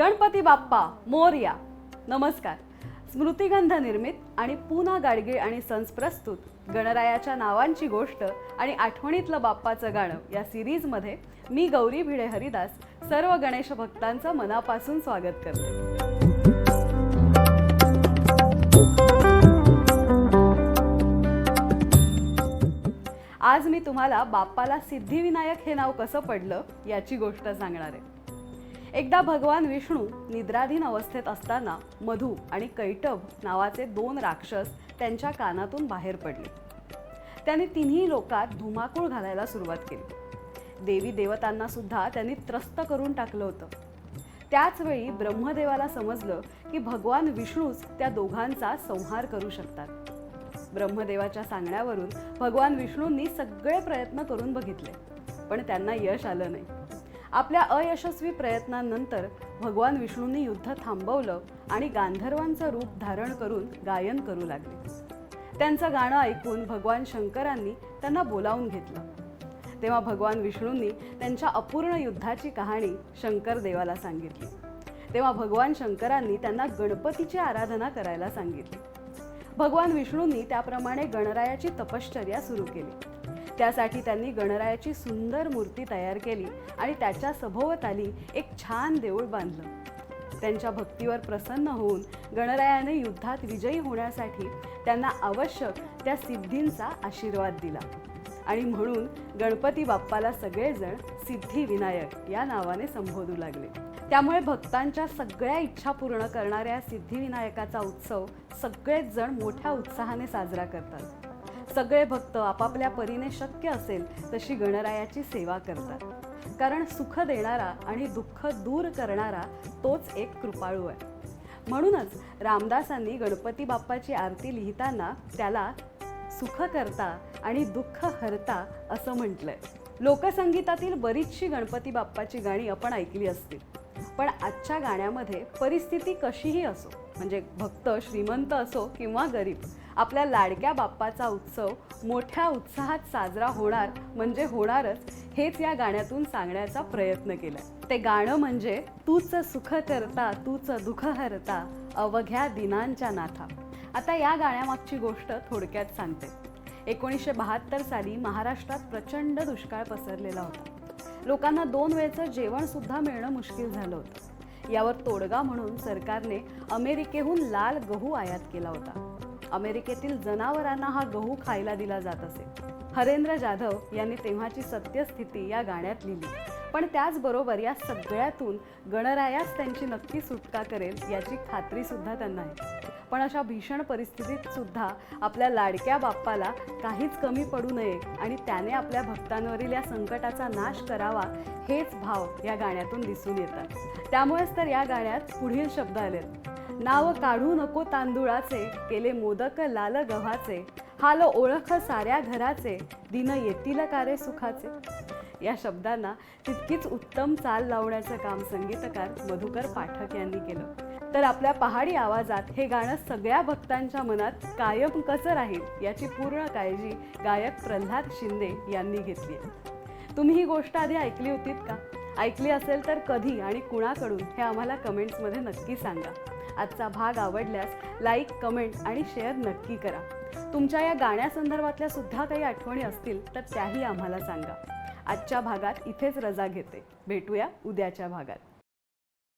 गणपती बाप्पा मोरया. नमस्कार. स्मृतिगंध निर्मित आणि पुना गाडगीळ आणि सन्स प्रस्तुत गणरायाच्या नावांची गोष्ट आणि आठवणीतलं बाप्पाचं गाणं या सिरीजमध्ये मी गौरी भिडे हरिदास सर्व गणेश भक्तांचं मनापासून स्वागत करते. आज मी तुम्हाला बाप्पाला सिद्धिविनायक हे नाव कसं पडलं याची गोष्ट सांगणार आहे. एकदा भगवान विष्णू निद्राधीन अवस्थेत असताना मधू आणि कैटभ नावाचे दोन राक्षस त्यांच्या कानातून बाहेर पडले. त्यांनी तिन्ही लोकात धुमाकूळ घालायला सुरुवात केली. देवी देवतांना सुद्धा त्यांनी त्रस्त करून टाकलं होतं. त्याचवेळी ब्रह्मदेवाला समजलं की भगवान विष्णूच त्या दोघांचा संहार करू शकतात. ब्रह्मदेवाच्या सांगण्यावरून भगवान विष्णूंनी सगळे प्रयत्न करून बघितले पण त्यांना यश आलं नाही. आपल्या अयशस्वी प्रयत्नांनंतर भगवान विष्णूंनी युद्ध थांबवलं आणि गांधर्वांचं रूप धारण करून गायन करू लागले. त्यांचं गाणं ऐकून भगवान शंकरांनी त्यांना बोलावून घेतलं. तेव्हा भगवान विष्णूंनी त्यांच्या अपूर्ण युद्धाची कहाणी शंकर देवाला सांगितली. तेव्हा भगवान शंकरांनी त्यांना गणपतीची आराधना करायला सांगितली. भगवान विष्णूंनी त्याप्रमाणे गणरायाची तपश्चर्या सुरू केली. त्यासाठी त्यांनी गणरायाची सुंदर मूर्ती तयार केली आणि त्याच्या सभोवताली एक छान देऊळ बांधलं. त्यांच्या भक्तीवर प्रसन्न होऊन गणरायाने युद्धात विजयी होण्यासाठी त्यांना आवश्यक त्या सिद्धींचा आशीर्वाद दिला. आणि म्हणून गणपती बाप्पाला सगळेजण सिद्धिविनायक या नावाने संबोधू लागले. त्यामुळे भक्तांच्या सगळ्या इच्छा पूर्ण करणाऱ्या सिद्धिविनायकाचा उत्सव सगळेच जण मोठ्या उत्साहाने साजरा करतात. सगळे भक्त आपापल्या परीने शक्य असेल तशी गणरायाची सेवा करतात. कारण सुख देणारा आणि दुःख दूर करणारा तोच एक कृपाळू आहे. म्हणूनच रामदासांनी गणपती बाप्पाची आरती लिहिताना त्याला सुख करता आणि दुःख हरता असं म्हटलंय. लोकसंगीतातील बरीचशी गणपती बाप्पाची गाणी आपण ऐकली असतील. पण आजच्या गाण्यामध्ये परिस्थिती कशीही असो म्हणजे भक्त श्रीमंत असो किंवा गरीब आपल्या लाडक्या बाप्पाचा उत्सव मोठ्या उत्साहात साजरा होणार म्हणजे होणारच हेच या गाण्यातून सांगण्याचा प्रयत्न केला. ते गाणं म्हणजे तूच सुख करता तूच दुःख हरता अवघ्या दिनांच्या नाथा. आता या गाण्यामागची गोष्ट थोडक्यात सांगते. एकोणीसशे बहात्तर साली महाराष्ट्रात प्रचंड दुष्काळ पसरलेला होता. लोकांना दोन वेळचं जेवण सुद्धा मिळणं मुश्किल झालं होतं. यावर तोडगा म्हणून सरकारने अमेरिकेहून लाल गहू आयात केला होता. अमेरिकेतील जनावरांना हा गहू खायला दिला जात असे. हरेंद्र जाधव यांनी तेव्हाची सत्यस्थिती या गाण्यात लिहिली. पण त्याचबरोबर या सगळ्यातून गणरायाच त्यांची नक्की सुटका करेल याची खात्री सुद्धा त्यांना आहे. पण अशा भीषण परिस्थितीत सुद्धा आपल्या लाडक्या बाप्पाला काहीच कमी पडू नये आणि त्याने आपल्या भक्तांवरील या संकटाचा नाश करावा हेच भाव या गाण्यातून दिसून येतात. त्यामुळेच तर या गाण्यात पुढील शब्द आलेत. नाव काढू नको तांदुळाचे केले मोदक लाल गव्हाचे. हाल ओळख साऱ्या घराचे दिन येतील कारे सुखाचे. या शब्दांना तितकीच उत्तम चाल लावण्याचं काम संगीतकार मधुकर पाठक यांनी केलं. तर आपल्या पहाडी आवाजात हे गाणं सगळ्या भक्तांच्या मनात कायम कसं राहील याची पूर्ण काळजी गायक प्रल्हाद शिंदे यांनी घेतली आहे. तुम्ही ही गोष्ट आधी ऐकली होतीत का? ऐकली असेल तर कधी आणि कुणाकडून हे आम्हाला कमेंट्समध्ये नक्की सांगा. आजचा भाग आवडल्यास लाईक कमेंट आणि शेअर नक्की करा. तुमच्या या गाण्यासंदर्भातल्या सुद्धा काही आठवणी असतील तर त्याही आम्हाला सांगा. आजच्या भागात इथेच रजा घेते. भेटूया उद्याच्या भागात.